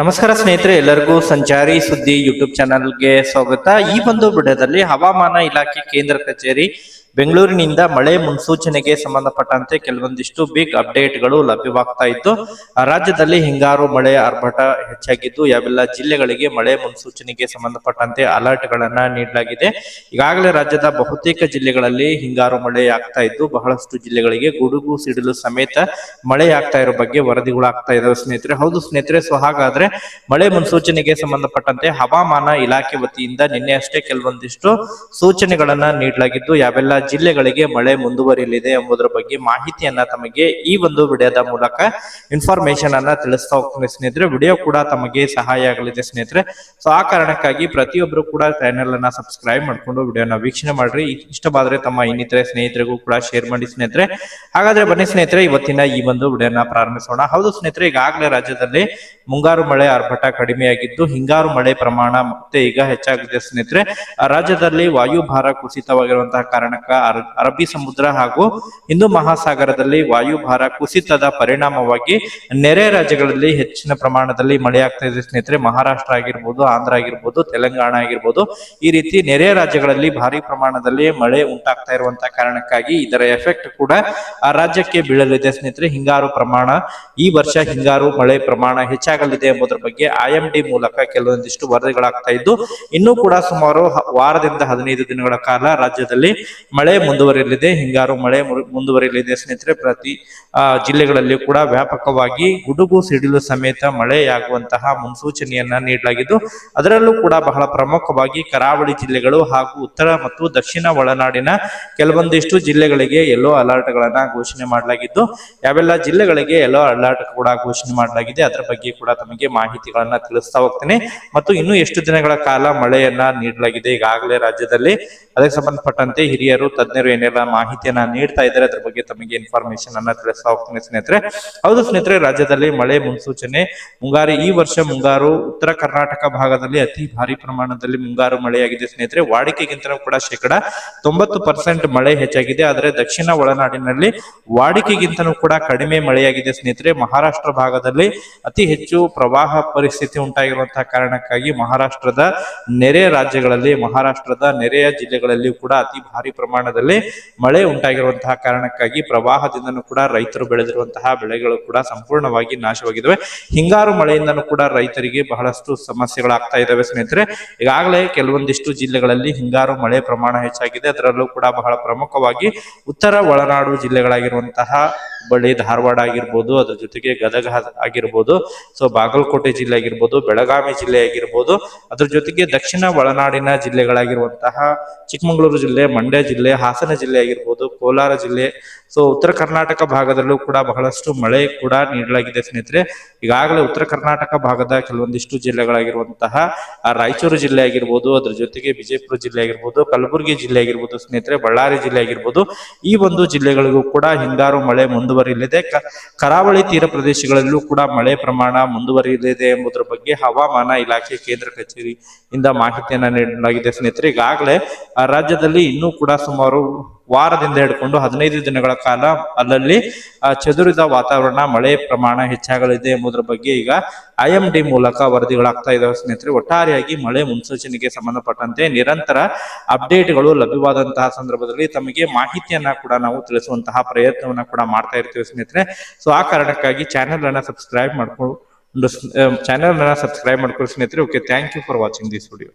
ನಮಸ್ಕಾರ ಸ್ನೇಹಿತರೆ, ಎಲ್ಲರಿಗೂ ಸಂಚಾರಿ ಸುದ್ದಿ ಯೂಟ್ಯೂಬ್ ಚಾನಲ್ಗೆ ಸ್ವಾಗತ. ಈ ಒಂದು ವಿಡಿಯೋದಲ್ಲಿ ಹವಾಮಾನ ಇಲಾಖೆ ಕೇಂದ್ರ ಕಚೇರಿ ಬೆಂಗಳೂರಿನಿಂದ ಮಳೆ ಮುನ್ಸೂಚನೆಗೆ ಸಂಬಂಧಪಟ್ಟಂತೆ ಕೆಲವೊಂದಿಷ್ಟು ಬಿಗ್ ಅಪ್ಡೇಟ್ಗಳು ಲಭ್ಯವಾಗ್ತಾ ಇದ್ದು ರಾಜ್ಯದಲ್ಲಿ ಹಿಂಗಾರು ಮಳೆ ಆರ್ಭಟ ಹೆಚ್ಚಾಗಿದ್ದು, ಯಾವೆಲ್ಲ ಜಿಲ್ಲೆಗಳಿಗೆ ಮಳೆ ಮುನ್ಸೂಚನೆಗೆ ಸಂಬಂಧಪಟ್ಟಂತೆ ಅಲರ್ಟ್ ಗಳನ್ನ ನೀಡಲಾಗಿದೆ. ಈಗಾಗಲೇ ರಾಜ್ಯದ ಬಹುತೇಕ ಜಿಲ್ಲೆಗಳಲ್ಲಿ ಹಿಂಗಾರು ಮಳೆ ಆಗ್ತಾ ಇದ್ದು, ಬಹಳಷ್ಟು ಜಿಲ್ಲೆಗಳಿಗೆ ಗುಡುಗು ಸಿಡಿಲು ಸಮೇತ ಮಳೆ ಆಗ್ತಾ ಇರೋ ಬಗ್ಗೆ ವರದಿಗಳು ಆಗ್ತಾ ಇದಾವೆ ಸ್ನೇಹಿತರೆ. ಹೌದು ಸ್ನೇಹಿತರೆ, ಸೊ ಹಾಗಾದ್ರೆ ಮಳೆ ಮುನ್ಸೂಚನೆಗೆ ಸಂಬಂಧಪಟ್ಟಂತೆ ಹವಾಮಾನ ಇಲಾಖೆ ವತಿಯಿಂದ ನಿನ್ನೆ ಅಷ್ಟೇ ಕೆಲವೊಂದಿಷ್ಟು ಸೂಚನೆಗಳನ್ನ ನೀಡಲಾಗಿದ್ದು, ಯಾವೆಲ್ಲ ಜಿಲ್ಲೆಗಳಿಗೆ ಮಳೆ ಮುಂದುವರಿಯಲಿದೆ ಎಂಬುದರ ಬಗ್ಗೆ ಮಾಹಿತಿಯನ್ನ ತಮಗೆ ಈ ಒಂದು ವಿಡಿಯೋದ ಮೂಲಕ ಇನ್ಫಾರ್ಮೇಶನ್ ಅನ್ನ ತಿಳಿಸ್ತಾ ಹೋಗ್ತೀನಿ ಸ್ನೇಹಿತರೆ. ವಿಡಿಯೋ ಕೂಡ ತಮಗೆ ಸಹಾಯ ಆಗಲಿದೆ ಸ್ನೇಹಿತರೆ. ಸೊ ಆ ಕಾರಣಕ್ಕಾಗಿ ಪ್ರತಿಯೊಬ್ಬರು ಕೂಡ ಚಾನೆಲ್ ಅನ್ನ ಸಬ್ಸ್ಕ್ರೈಬ್ ಮಾಡ್ಕೊಂಡು ವಿಡಿಯೋನ ವೀಕ್ಷಣೆ ಮಾಡ್ರಿ. ಇಷ್ಟವಾದ್ರೆ ತಮ್ಮ ಇನ್ನಿತರೆ ಸ್ನೇಹಿತರಿಗೂ ಕೂಡ ಶೇರ್ ಮಾಡಿ ಸ್ನೇಹಿತರೆ. ಹಾಗಾದ್ರೆ ಬನ್ನಿ ಸ್ನೇಹಿತರೆ, ಇವತ್ತಿನ ಈ ಒಂದು ವಿಡಿಯೋನ ಪ್ರಾರಂಭಿಸೋಣ. ಹೌದು ಸ್ನೇಹಿತರೆ, ಈಗಾಗಲೇ ರಾಜ್ಯದಲ್ಲಿ ಮುಂಗಾರು ಮಳೆ ಆರ್ಭಟ ಕಡಿಮೆಯಾಗಿದ್ದು, ಹಿಂಗಾರು ಮಳೆ ಪ್ರಮಾಣ ಮತ್ತೆ ಈಗ ಹೆಚ್ಚಾಗಿದೆ ಸ್ನೇಹಿತರೆ. ರಾಜ್ಯದಲ್ಲಿ ವಾಯುಭಾರ ಕುಸಿತವಾಗಿರುವಂತಹ ಅರ- ಅರಬ್ಬಿ ಸಮುದ್ರ ಹಾಗೂ ಹಿಂದೂ ಮಹಾಸಾಗರದಲ್ಲಿ ವಾಯುಭಾರ ಕುಸಿತದ ಪರಿಣಾಮವಾಗಿ ನೆರೆ ರಾಜ್ಯಗಳಲ್ಲಿ ಹೆಚ್ಚಿನ ಪ್ರಮಾಣದಲ್ಲಿ ಮಳೆಯಾಗ್ತಾ ಇದೆ ಸ್ನೇಹಿತರೆ. ಮಹಾರಾಷ್ಟ್ರ ಆಗಿರ್ಬೋದು, ಆಂಧ್ರ ಆಗಿರ್ಬೋದು, ತೆಲಂಗಾಣ ಆಗಿರ್ಬೋದು, ಈ ರೀತಿ ನೆರೆ ರಾಜ್ಯಗಳಲ್ಲಿ ಭಾರಿ ಪ್ರಮಾಣದಲ್ಲಿ ಮಳೆ ಉಂಟಾಗ್ತಾ ಇರುವಂತಹ ಕಾರಣಕ್ಕಾಗಿ ಇದರ ಎಫೆಕ್ಟ್ ಕೂಡ ಆ ರಾಜ್ಯಕ್ಕೆ ಬೀಳಲಿದೆ ಸ್ನೇಹಿತರೆ. ಹಿಂಗಾರು ಪ್ರಮಾಣ, ಈ ವರ್ಷ ಹಿಂಗಾರು ಮಳೆ ಪ್ರಮಾಣ ಹೆಚ್ಚಾಗಲಿದೆ ಎಂಬುದರ ಬಗ್ಗೆ ಐಎಂಡಿ ಮೂಲಕ ಕೆಲವೊಂದಿಷ್ಟು ವರದಿಗಳಾಗ್ತಾ ಇದ್ದು, ಇನ್ನೂ ಕೂಡ ಸುಮಾರು ವಾರದಿಂದ ಹದಿನೈದು ದಿನಗಳ ಕಾಲ ರಾಜ್ಯದಲ್ಲಿ ಮಳೆ ಮುಂದುವರಿಯಲಿದೆ. ಹಿಂಗಾರು ಮಳೆ ಮುಂದುವರಿಯಲಿದೆ. ಸ್ನೇಹಿತರೆ, ಪ್ರತಿ ಜಿಲ್ಲೆಗಳಲ್ಲಿ ಕೂಡ ವ್ಯಾಪಕವಾಗಿ ಗುಡುಗು, ಸಿಡಿಲು ಸಮೇತ ಮಳೆಯಾಗುವಂತಹ ಮುನ್ಸೂಚನೆಯನ್ನ ನೀಡಲಾಗಿದ್ದು, ಅದರಲ್ಲೂ ಕೂಡ ಬಹಳ ಪ್ರಮುಖವಾಗಿ ಕರಾವಳಿ ಜಿಲ್ಲೆಗಳು ಹಾಗೂ ಉತ್ತರ ಮತ್ತು ದಕ್ಷಿಣ ಒಳನಾಡಿನ ಕೆಲವೊಂದಿಷ್ಟು ಜಿಲ್ಲೆಗಳಿಗೆ ಯೆಲ್ಲೋ ಅಲರ್ಟ್ ಗಳನ್ನ ಘೋಷಣೆ ಮಾಡಲಾಗಿದ್ದು, ಯಾವೆಲ್ಲ ಜಿಲ್ಲೆಗಳಿಗೆ ಯೆಲ್ಲೋ ಅಲರ್ಟ್ ಕೂಡ ಘೋಷಣೆ ಮಾಡಲಾಗಿದೆ, ಅದರ ಬಗ್ಗೆ ಕೂಡ ತಮಗೆ ಮಾಹಿತಿಗಳನ್ನ ತಿಳಿಸ್ತಾ ಹೋಗ್ತೇನೆ. ಮತ್ತು ಇನ್ನು ಎಷ್ಟು ದಿನಗಳ ಕಾಲ ಮಳೆಯನ್ನ ನೀಡಲಾಗಿದೆ ಈಗಾಗಲೇ ರಾಜ್ಯದಲ್ಲಿ. ಅದಕ್ಕೆ ಸಂಬಂಧಪಟ್ಟಂತೆ ಹಿರಿಯರು ತಜ್ಞರು ಏನೆಲ್ಲ ಮಾಹಿತಿಯನ್ನ ನೀಡ್ತಾ ಇದ್ದಾರೆ, ಅದ್ರ ಬಗ್ಗೆ ತಮಗೆ ಇನ್ಫಾರ್ಮೇಶನ್ ಅನ್ನ ತಿಳಿಸ್ತಾ ಹೋಗ್ತೀನಿ ಸ್ನೇಹಿತರೆ. ಹೌದು ಸ್ನೇಹಿತರೆ, ರಾಜ್ಯದಲ್ಲಿ ಮಳೆ ಮುನ್ಸೂಚನೆ, ಮುಂಗಾರು ಈ ವರ್ಷ ಮುಂಗಾರು ಉತ್ತರ ಕರ್ನಾಟಕ ಭಾಗದಲ್ಲಿ ಅತಿ ಭಾರಿ ಪ್ರಮಾಣದಲ್ಲಿ ಮುಂಗಾರು ಮಳೆಯಾಗಿದೆ ಸ್ನೇಹಿತರೆ. ವಾಡಿಕೆಗಿಂತ ಕೂಡ ಶೇಕಡ ತೊಂಬತ್ತು ಪರ್ಸೆಂಟ್ ಮಳೆ ಹೆಚ್ಚಾಗಿದೆ. ಆದರೆ ದಕ್ಷಿಣ ಒಳನಾಡಿನಲ್ಲಿ ವಾಡಿಕೆಗಿಂತನೂ ಕೂಡ ಕಡಿಮೆ ಮಳೆಯಾಗಿದೆ ಸ್ನೇಹಿತರೆ. ಮಹಾರಾಷ್ಟ್ರ ಭಾಗದಲ್ಲಿ ಅತಿ ಹೆಚ್ಚು ಪ್ರವಾಹ ಪರಿಸ್ಥಿತಿ ಉಂಟಾಗಿರುವಂತಹ ಕಾರಣಕ್ಕಾಗಿ ಮಹಾರಾಷ್ಟ್ರದ ನೆರೆ ರಾಜ್ಯಗಳಲ್ಲಿ, ಮಹಾರಾಷ್ಟ್ರದ ನೆರೆಯ ಜಿಲ್ಲೆಗಳಲ್ಲಿ ಕೂಡ ಅತಿ ಭಾರಿ ಪ್ರಮಾಣದಲ್ಲಿ ಮಳೆ ಉಂಟಾಗಿರುವಂತಹ ಕಾರಣಕ್ಕಾಗಿ ಪ್ರವಾಹದಿಂದನೂ ಕೂಡ ರೈತರು ಬೆಳೆದಿರುವಂತಹ ಬೆಳೆಗಳು ಕೂಡ ಸಂಪೂರ್ಣವಾಗಿ ನಾಶವಾಗಿದ್ದಾವೆ. ಹಿಂಗಾರು ಮಳೆಯಿಂದನೂ ಕೂಡ ರೈತರಿಗೆ ಬಹಳಷ್ಟು ಸಮಸ್ಯೆಗಳಾಗ್ತಾ ಇದ್ದಾವೆ ಸ್ನೇಹಿತರೆ. ಈಗಾಗಲೇ ಕೆಲವೊಂದಿಷ್ಟು ಜಿಲ್ಲೆಗಳಲ್ಲಿ ಹಿಂಗಾರು ಮಳೆ ಪ್ರಮಾಣ ಹೆಚ್ಚಾಗಿದೆ. ಅದರಲ್ಲೂ ಕೂಡ ಬಹಳ ಪ್ರಮುಖವಾಗಿ ಉತ್ತರ ಒಳನಾಡು ಜಿಲ್ಲೆಗಳಾಗಿರುವಂತಹ ಹುಬ್ಬಳ್ಳಿ, ಧಾರವಾಡ ಆಗಿರ್ಬೋದು, ಅದ್ರ ಜೊತೆಗೆ ಗದಗ ಆಗಿರ್ಬೋದು ಸೊ ಬಾಗಲಕೋಟೆ ಜಿಲ್ಲೆ ಆಗಿರ್ಬೋದು, ಬೆಳಗಾವಿ ಜಿಲ್ಲೆ ಆಗಿರ್ಬೋದು, ಅದ್ರ ಜೊತೆಗೆ ದಕ್ಷಿಣ ಒಳನಾಡಿನ ಜಿಲ್ಲೆಗಳಾಗಿರುವಂತಹ ಚಿಕ್ಕಮಗಳೂರು ಜಿಲ್ಲೆ, ಮಂಡ್ಯ ಜಿಲ್ಲೆ, ಹಾಸನ ಜಿಲ್ಲೆ ಆಗಿರ್ಬೋದು, ಕೋಲಾರ ಜಿಲ್ಲೆ ಸೊ ಉತ್ತರ ಕರ್ನಾಟಕ ಭಾಗದಲ್ಲೂ ಕೂಡ ಬಹಳಷ್ಟು ಮಳೆ ಕೂಡ ನೀಡಲಾಗಿದೆ ಸ್ನೇಹಿತರೆ. ಈಗಾಗಲೇ ಉತ್ತರ ಕರ್ನಾಟಕ ಭಾಗದ ಕೆಲವೊಂದಿಷ್ಟು ಜಿಲ್ಲೆಗಳಾಗಿರುವಂತಹ ರಾಯಚೂರು ಜಿಲ್ಲೆ ಆಗಿರ್ಬೋದು, ಅದ್ರ ಜೊತೆಗೆ ವಿಜಯಪುರ ಜಿಲ್ಲೆ ಆಗಿರ್ಬೋದು, ಕಲಬುರಗಿ ಜಿಲ್ಲೆ ಆಗಿರ್ಬೋದು ಸ್ನೇಹಿತರೆ, ಬಳ್ಳಾರಿ ಜಿಲ್ಲೆ ಆಗಿರ್ಬೋದು, ಈ ಒಂದು ಜಿಲ್ಲೆಗಳಿಗೂ ಕೂಡ ಹಿಂಗಾರು ಮಳೆ ಮುಂದುವರಿಯಲಿದೆ. ಕರಾವಳಿ ತೀರ ಪ್ರದೇಶಗಳಲ್ಲೂ ಕೂಡ ಮಳೆ ಪ್ರಮಾಣ ಮುಂದುವರಿಯಲಿದೆ ಎಂಬುದರ ಬಗ್ಗೆ ಹವಾಮಾನ ಇಲಾಖೆ ಕೇಂದ್ರ ಕಚೇರಿಯಿಂದ ಮಾಹಿತಿಯನ್ನ ನೀಡಲಾಗಿದೆ. ಸ್ನೇಹಿತರೆ, ಈಗಾಗಲೇ ರಾಜ್ಯದಲ್ಲಿ ಇನ್ನೂ ಕೂಡ ಸುಮಾರು ವಾರದಿಂದ ಹಿಡ್ಕೊಂಡು ಹದಿನೈದು ದಿನಗಳ ಕಾಲ ಅಲ್ಲಲ್ಲಿ ಚದುರಿದ ವಾತಾವರಣ, ಮಳೆ ಪ್ರಮಾಣ ಹೆಚ್ಚಾಗಲಿದೆ ಎಂಬುದರ ಬಗ್ಗೆ ಈಗ ಐ ಎಂ ಡಿ ಮೂಲಕ ವರದಿಗಳಾಗ್ತಾ ಇದಾವೆ ಸ್ನೇಹಿತರೆ. ಒಟ್ಟಾರೆಯಾಗಿ ಮಳೆ ಮುನ್ಸೂಚನೆಗೆ ಸಂಬಂಧಪಟ್ಟಂತೆ ನಿರಂತರ ಅಪ್ಡೇಟ್ಗಳು ಲಭ್ಯವಾದಂತಹ ಸಂದರ್ಭದಲ್ಲಿ ತಮಗೆ ಮಾಹಿತಿಯನ್ನ ಕೂಡ ನಾವು ತಿಳಿಸುವಂತಹ ಪ್ರಯತ್ನವನ್ನ ಕೂಡ ಮಾಡ್ತಾ ಇರ್ತೀವಿ ಸ್ನೇಹಿತರೆ. ಸೊ, ಆ ಕಾರಣಕ್ಕಾಗಿ ಚಾನೆಲ್ ಅನ್ನ ಸಬ್ಸ್ಕ್ರೈಬ್ ಮಾಡ್ಕೊಂಡು ಚಾನೆಲ್ ಅನ್ನ ಸಬ್ಸ್ಕ್ರೈಬ್ ಮಾಡ್ಕೊಳ್ಳಿ ಸ್ನೇಹಿತರೆ. Okay, thank you for watching this video.